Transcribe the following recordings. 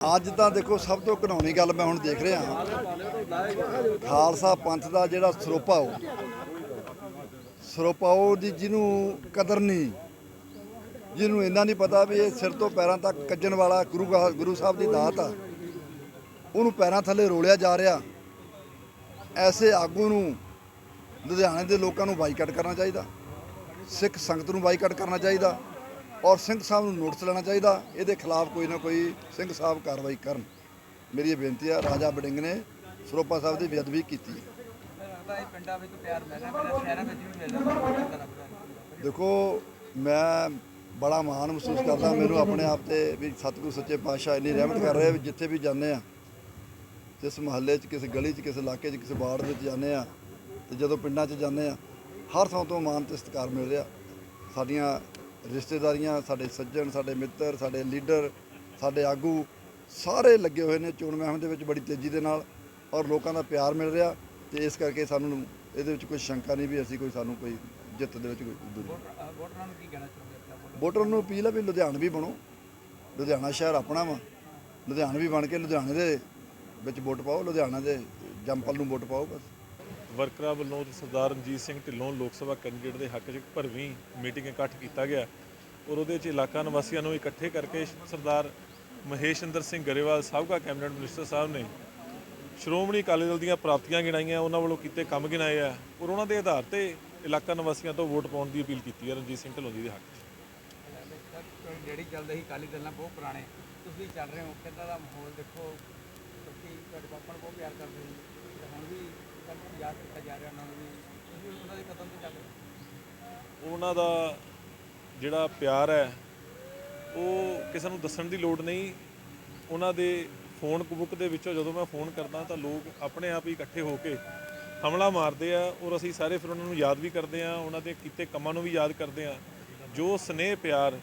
ਅੱਜ ਤਾਂ ਦੇਖੋ ਸਭ ਤੋਂ ਘਣਾਉਣੀ ਗੱਲ ਮੈਂ ਹੁਣ ਦੇਖ ਰਿਹਾ ਖਾਲਸਾ ਪੰਥ ਦਾ ਜਿਹੜਾ ਸਰੋਪਾ ਉਹ। ਸਰੋਪਾ ਉਹ ਦੀ ਜਿਹਨੂੰ ਕਦਰ ਨਹੀਂ, ਜਿਹਨੂੰ ਇੰਨਾ ਨਹੀਂ ਪਤਾ ਵੀ ਇਹ ਸਿਰ ਤੋਂ ਪੈਰਾਂ ਤੱਕ ਕੱਜਣ ਵਾਲਾ ਗੁਰੂ ਗੁਰੂ ਸਾਹਿਬ ਦੀ ਦਾਤ ਆ। ਉਹਨੂੰ ਪੈਰਾਂ ਥੱਲੇ ਰੋਲਿਆ ਜਾ ਰਿਹਾ। ਐਸੇ ਆਗੂ ਨੂੰ ਲੁਧਿਆਣੇ ਦੇ ਲੋਕਾਂ ਨੂੰ ਬਾਈਕਾਟ ਕਰਨਾ ਚਾਹੀਦਾ। ਸਿੱਖ ਸੰਗਤ ਨੂੰ ਬਾਈਕਾਟ ਕਰਨਾ ਚਾਹੀਦਾ। ਔਰ ਸਿੰਘ ਸਾਹਿਬ ਨੂੰ ਨੋਟਿਸ ਲੈਣਾ ਚਾਹੀਦਾ। ਇਹਦੇ ਖਿਲਾਫ ਕੋਈ ਨਾ ਕੋਈ ਸਿੰਘ ਸਾਹਿਬ ਕਾਰਵਾਈ ਕਰਨ। ਮੇਰੀ ਇਹ ਬੇਨਤੀ ਆ, ਰਾਜਾ ਬੜਿੰਗ ਨੇ ਸਰੋਪਾ ਸਾਹਿਬ ਦੀ ਬੇਅਦਬੀ ਕੀਤੀ ਪਿੰਡਾਂ ਵਿੱਚ ਪਿਆਰ ਮਿਲ ਰਿਹਾ ਸ਼ਹਿਰਾਂ ਵਿੱਚ ਵੀ ਮਿਲ ਦੇਖੋ, ਮੈਂ ਬੜਾ ਮਾਣ ਮਹਿਸੂਸ ਕਰਦਾ ਮੈਨੂੰ ਆਪਣੇ ਆਪ ਤੇ ਵੀ ਸਤਿਗੁਰੂ ਸੱਚੇ ਪਾਤਸ਼ਾਹ ਇੰਨੀ ਰਹਿਮਤ ਕਰ ਰਹੇ ਵੀ ਜਿੱਥੇ ਵੀ ਜਾਂਦੇ ਆ, ਜਿਸ ਮਹੱਲੇ 'ਚ, ਕਿਸੇ ਗਲੀ 'ਚ, ਕਿਸੇ ਇਲਾਕੇ 'ਚ, ਕਿਸੇ ਵਾਰਡ ਵਿੱਚ ਜਾਂਦੇ ਆ ਤੇ ਜਦੋਂ ਪਿੰਡਾਂ 'ਚ ਜਾਂਦੇ ਆ, ਹਰ ਥਾਂ ਤੋਂ ਮਾਣ ਤੇ ਸਤਿਕਾਰ ਮਿਲ ਰਿਹਾ। ਸਾਡੀਆਂ ਰਿਸ਼ਤੇਦਾਰੀਆਂ ਸਾਡੇ ਸੱਜਣ ਸਾਡੇ ਮਿੱਤਰ ਸਾਡੇ ਲੀਡਰ ਸਾਡੇ ਆਗੂ ਸਾਰੇ ਲੱਗੇ ਹੋਏ ਨੇ ਚੋਣ ਮੁਹਿੰਮ ਦੇ ਵਿੱਚ ਬੜੀ ਤੇਜ਼ੀ ਦੇ ਨਾਲ ਔਰ ਲੋਕਾਂ ਦਾ ਪਿਆਰ ਮਿਲ ਰਿਹਾ ਤੇ ਇਸ ਕਰਕੇ ਸਾਨੂੰ ਇਹਦੇ ਵਿੱਚ ਕੋਈ ਸ਼ੰਕਾ ਨਹੀਂ ਵੀ ਅਸੀਂ ਕੋਈ ਸਾਨੂੰ ਕੋਈ ਜਿੱਤ ਦੇ ਵਿੱਚ ਕੋਈ ਵੋਟਰ- ਨੂੰ ਕੀ ਕਹਿਣਾ ਚਾਹੁੰਦੇ ਵੋਟਰ? ਨੂੰ ਅਪੀਲ ਹੈ ਵੀ ਲੁਧਿਆਣਵੀ ਬਣੋ। ਲੁਧਿਆਣਾ ਸ਼ਹਿਰ ਆਪਣਾ ਵਾ। ਲੁਧਿਆਣਵੀ ਬਣ ਕੇ ਲੁਧਿਆਣੇ ਦੇ ਵਿੱਚ ਵੋਟ ਪਾਓ ਲੁਧਿਆਣਾ ਦੇ ਜੰਪਲ ਨੂੰ ਵੋਟ ਪਾਓ ਬਸ। ਵਰਕਰਾਂ ਵੱਲੋਂ ਸਰਦਾਰ ਰਣਜੀਤ ਸਿੰਘ ਢਿੱਲੋਂ ਲੋਕ ਸਭਾ ਕੈਂਡੀਡੇਟ ਦੇ ਹੱਕ 'ਚ ਭਰਵੀਂ ਮੀਟਿੰਗ ਇਕੱਠ ਕੀਤਾ ਗਿਆ। ਔਰ ਉਹਦੇ 'ਚ ਇਲਾਕਾ ਨਿਵਾਸੀਆਂ ਨੂੰ ਇਕੱਠੇ ਕਰਕੇ ਸਰਦਾਰ ਮਹੇਸ਼ ਇੰਦਰ ਸਿੰਘ ਗਰੇਵਾਲ, ਸਾਬਕਾ ਕੈਬਨਿਟ ਮਿਨਿਸਟਰ ਸਾਹਿਬ ਨੇ ਸ਼੍ਰੋਮਣੀ ਅਕਾਲੀ ਦਲ ਦੀਆਂ ਪ੍ਰਾਪਤੀਆਂ ਗਿਣਾਈਆਂ, ਉਹਨਾਂ ਵੱਲੋਂ ਕੀਤੇ ਕੰਮ ਗਿਣਾਏ ਆ ਔਰ ਉਹਨਾਂ ਦੇ ਆਧਾਰ ਤੇ ਇਲਾਕਾ ਨਿਵਾਸੀਆਂ ਤੋਂ ਵੋਟ ਪਾਉਣ ਦੀ ਅਪੀਲ ਕੀਤੀ ਹੈ ਰਣਜੀਤ ਸਿੰਘ ਢਿੱਲੋਂ ਜੀ ਦੇ ਹੱਕ 'ਚ। ਜਿਹੜੀ ਚੱਲਦੇ ਸੀ ਕਾਲੀ ਦਲ ਨਾਲ ਬਹੁਤ ਪੁਰਾਣੇ। ਤੁਸੀਂ ਚੱਲ ਰਹੇ ਹੋ, ਕਿੱਦਾਂ ਦਾ ਮਾਹੌਲ ਦੇਖੋ? ਤੁਸੀਂ ਤੁਹਾਡੇ ਪਾਪਾ ਨੂੰ ਬਹੁਤ ਪਿਆਰ ਕਰਦੇ ਸੀ ਹੁਣ ਵੀ ਨੂੰ ਯਾਦ ਕੀਤਾ ਜਾ ਰਿਹਾ ਉਹਨਾਂ ਨੂੰ ਵੀ ਉਹਨਾਂ ਦੇ ਕਦਮ ਤੇ ਚੱਲ ਉਹਨਾਂ ਦਾ ਜਿਹੜਾ ਪਿਆਰ ਹੈ, ਉਹ ਕਿਸੇ ਨੂੰ ਦੱਸਣ ਦੀ ਲੋੜ ਨਹੀਂ। ਉਹਨਾਂ ਦੇ ਫੋਨ ਬੁੱਕ ਦੇ ਵਿੱਚੋਂ ਜਦੋਂ ਮੈਂ ਫੋਨ ਕਰਦਾ ਤਾਂ ਲੋਕ ਆਪਣੇ ਆਪ ਹੀ ਇਕੱਠੇ ਹੋ ਕੇ ਹਮਲਾ ਮਾਰਦੇ ਆ ਔਰ ਅਸੀਂ ਸਾਰੇ ਫਿਰ ਉਹਨਾਂ ਨੂੰ ਯਾਦ ਵੀ ਕਰਦੇ ਆ, ਉਹਨਾਂ ਦੇ ਕੀਤੇ ਕੰਮਾਂ ਨੂੰ ਵੀ ਯਾਦ ਕਰਦੇ ਆ। ਜੋ ਸਨੇਹ, ਪਿਆਰ,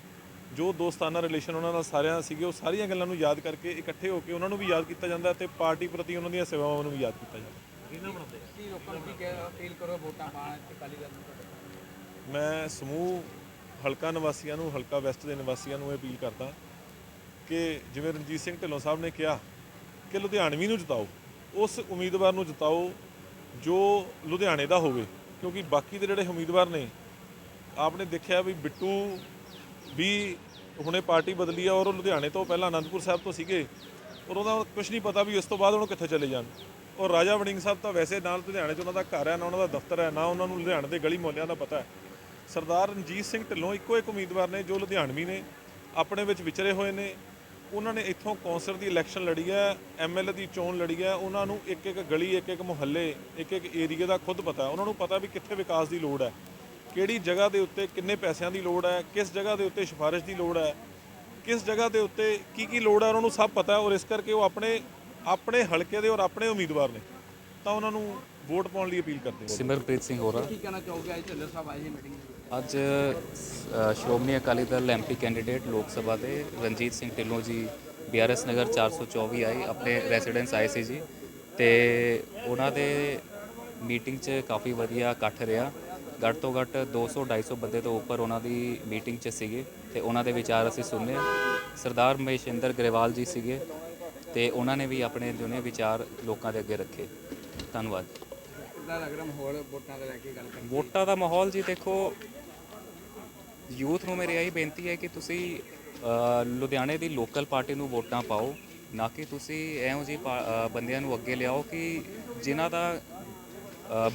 ਜੋ ਦੋਸਤਾਨਾ ਰਿਲੇਸ਼ਨ ਉਹਨਾਂ ਨਾਲ ਸਾਰਿਆਂ ਸੀਗੇ, ਉਹ ਸਾਰੀਆਂ ਗੱਲਾਂ ਨੂੰ ਯਾਦ ਕਰਕੇ ਇਕੱਠੇ ਹੋ ਕੇ ਉਹਨਾਂ ਨੂੰ ਵੀ ਯਾਦ ਕੀਤਾ ਜਾਂਦਾ ਤੇ ਪਾਰਟੀ ਪ੍ਰਤੀ ਉਹਨਾਂ ਦੀਆਂ ਸੇਵਾਵਾਂ ਨੂੰ ਵੀ ਯਾਦ ਕੀਤਾ ਜਾਂਦਾ। ਕੀ ਲੋਕਾਂ ਨੂੰ ਕੀ ਕਹਿ- ਅਪੀਲ ਕਰੋ ਵੋਟਾਂ ਪਾਉਣ ਤੇ ਕਾਲੀ ਦਲ ਨੂੰ ਤੁਹਾਡੇ ਮੈਂ ਸਮੂਹ ਹਲਕਾ ਨਿਵਾਸੀਆਂ ਨੂੰ ਹਲਕਾ ਵੈਸਟ ਦੇ ਨਿਵਾਸੀਆਂ ਨੂੰ ਇਹ ਅਪੀਲ ਕਰਦਾ ਕਿ ਜਿਵੇਂ ਰਣਜੀਤ ਸਿੰਘ ਢਿੱਲੋਂ ਸਾਹਿਬ ਨੇ ਕਿਹਾ ਕਿ ਲੁਧਿਆਣਵੀ ਨੂੰ ਜਿਤਾਓ ਉਸ ਉਮੀਦਵਾਰ ਨੂੰ ਜਿਤਾਓ ਜੋ ਲੁਧਿਆਣੇ ਦਾ ਹੋਵੇ ਕਿਉਂਕਿ ਬਾਕੀ ਦੇ ਜਿਹੜੇ ਉਮੀਦਵਾਰ ਨੇ ਆਪਨੇ ਦੇਖਿਆ ਵੀ ਬਿੱਟੂ ਵੀ ਹੁਣੇ ਪਾਰਟੀ ਬਦਲੀ ਆ ਔਰ ਉਹ ਲੁਧਿਆਣੇ ਤੋਂ ਪਹਿਲਾਂ ਆਨੰਦਪੁਰ ਸਾਹਿਬ ਤੋਂ ਸੀਗੇ ਔਰ ਉਹਦਾ ਕੁਝ ਨਹੀਂ ਪਤਾ ਵੀ ਇਸ ਤੋਂ ਬਾਅਦ ਉਹਨੂੰ ਕਿੱਥੇ ਚਲੇ ਜਾਣ। ਔਰ ਰਾਜਾ ਵੜਿੰਗ ਸਾਹਿਬ ਤਾਂ ਵੈਸੇ ਨਾਲ ਲੁਧਿਆਣੇ 'ਚ ਉਹਨਾਂ ਦਾ ਘਰ ਹੈ, ਨਾ ਉਹਨਾਂ ਦਾ ਦਫ਼ਤਰ ਹੈ, ਨਾ ਉਹਨਾਂ ਨੂੰ ਲੁਧਿਆਣੇ ਦੇ ਗਲੀ ਮੁਹੱਲਿਆਂ ਦਾ ਪਤਾ ਹੈ। ਸਰਦਾਰ ਰਣਜੀਤ ਸਿੰਘ ਢਿੱਲੋਂ ਇੱਕੋ ਇੱਕ ਉਮੀਦਵਾਰ ਨੇ ਜੋ ਲੁਧਿਆਣਵੀ ਨੇ, ਆਪਣੇ ਵਿੱਚ ਵਿਚਰੇ ਹੋਏ ਨੇ। ਉਹਨਾਂ ਨੇ ਇੱਥੋਂ ਕੌਂਸਲ ਦੀ ਇਲੈਕਸ਼ਨ ਲੜੀ ਹੈ ਐਮਐਲਏ ਦੀ ਚੋਣ ਲੜੀ ਹੈ। ਉਹਨਾਂ ਨੂੰ ਇੱਕ ਇੱਕ ਗਲੀ, ਇੱਕ ਇੱਕ ਮੁਹੱਲੇ, ਇੱਕ ਇੱਕ ਏਰੀਆ ਦਾ ਖੁਦ ਪਤਾ ਹੈ। ਉਹਨਾਂ ਨੂੰ ਪਤਾ ਵੀ ਕਿੱਥੇ ਵਿਕਾਸ ਦੀ ਲੋੜ ਹੈ, ਕਿਹੜੀ ਜਗ੍ਹਾ ਦੇ ਉੱਤੇ ਕਿੰਨੇ ਪੈਸਿਆਂ ਦੀ ਲੋੜ ਹੈ, ਕਿਸ ਜਗ੍ਹਾ ਦੇ ਉੱਤੇ ਸਿਫਾਰਿਸ਼ ਦੀ ਲੋੜ ਹੈ, ਕਿਸ ਜਗ੍ਹਾ ਦੇ ਉੱਤੇ ਕੀ ਕੀ ਲੋੜ ਹੈ, ਉਹਨਾਂ ਨੂੰ ਸਭ ਪਤਾ ਹੈ। ਔਰ ਇਸ ਕਰਕੇ ਉਹ ਆਪਣੇ ਆਪਣੇ ਹਲਕੇ ਦੇ ਔਰ ਆਪਣੇ ਉਮੀਦਵਾਰ ਨੇ ਤਾਂ ਉਹਨਾਂ ਨੂੰ ਵੋਟ ਪਾਉਣ ਲਈ ਅਪੀਲ ਕਰਦੇ ਨੇ। ਸਿਮਰਪ੍ਰੀਤ ਸਿੰਘ ਹੋਰਾ। ਕੀ ਕਹਿਣਾ ਚਾਹੋਗੇ? ਅੱਜ ਢਿੱਲੋਂ ਸਾਹਿਬ ਆਏ ਸੀ ਮੀਟਿੰਗ ਅੱਜ ਅ, ਸ਼੍ਰੋਮਣੀ ਅਕਾਲੀ ਦਲ ਐਮਪੀ ਕੈਂਡੀਡੇਟ ਲੋਕ ਸਭਾ ਦੇ ਰਣਜੀਤ ਸਿੰਘ ਢਿੱਲੋਂ ਜੀ ਬੀਆਰਐਸ ਨਗਰ 424 ਆਏ ਆਪਣੇ ਰੈਜ਼ੀਡੈਂਸ ਆਏ ਸੀ ਜੀ। ਤੇ ਉਹਨਾਂ ਦੇ ਮੀਟਿੰਗ 'ਚ ਕਾਫੀ ਵਧੀਆ ਇਕੱਠ ਰਿਹਾ। ਘੱਟ ਤੋਂ ਘੱਟ 200 250 ਬੰਦੇ ਤੋਂ ਉੱਪਰ ਉਹਨਾਂ ਦੀ ਮੀਟਿੰਗ 'ਚ ਸੀਗੇ। ਤੇ ਉਹਨਾਂ ਦੇ ਵਿਚਾਰ ਅਸੀਂ ਸੁਣਨੇ ਸਰਦਾਰ ਮਹੇਸ਼ਿੰਦਰ ਗਰੇਵਾਲ ਜੀ ਸੀਗੇ। ਤੇ ਉਹਨਾਂ ਨੇ ਵੀ ਆਪਣੇ ਜੋ ਨੇ ਵਿਚਾਰ ਲੋਕਾਂ ਦੇ ਅੱਗੇ ਰੱਖੇ। ਧੰਨਵਾਦ। ਕਿੱਦਾਂ ਲੱਗ ਰਿਹਾ ਮਾਹੌਲ ਵੋਟਾਂ ਦਾ ਲੈ ਕੇ ਗੱਲ ਕਰੀਏ ਵੋਟਾਂ ਦਾ ਮਾਹੌਲ ਜੀ ਦੇਖੋ ਯੂਥ ਨੂੰ ਮੇਰੀ ਇਹੀ ਬੇਨਤੀ ਹੈ ਕਿ ਤੁਸੀਂ ਅ, ਲੁਧਿਆਣੇ ਦੀ ਲੋਕਲ ਪਾਰਟੀ ਨੂੰ ਵੋਟਾਂ ਪਾਓ ਨਾ ਕਿ ਤੁਸੀਂ ਇਹੋ ਜਿਹੇ ਪਾ- ਅ, ਬੰਦਿਆਂ ਨੂੰ ਅੱਗੇ ਲਿਆਓ ਕਿ ਜਿਨ੍ਹਾਂ ਦਾ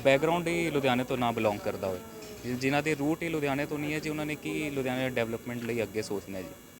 ਬੈਕਗ੍ਰਾਉਂਡ ਹੀ ਲੁਧਿਆਣੇ ਤੋਂ ਨਾ ਬਿਲੋਂਗ ਕਰਦਾ ਹੋਵੇ। ਜਿ- ਜਿਨ੍ਹਾਂ ਦੀ ਰੂਟ ਹੀ ਲੁਧਿਆਣੇ ਤੋਂ ਨਹੀਂ ਹੈ ਜੀ ਉਹਨਾਂ ਨੇ ਕੀ ਲੁਧਿਆਣੇ ਡਿਵੈਲਪਮੈਂਟ ਲਈ ਅੱਗੇ ਸੋਚਣਾ ਹੈ ਜੀ।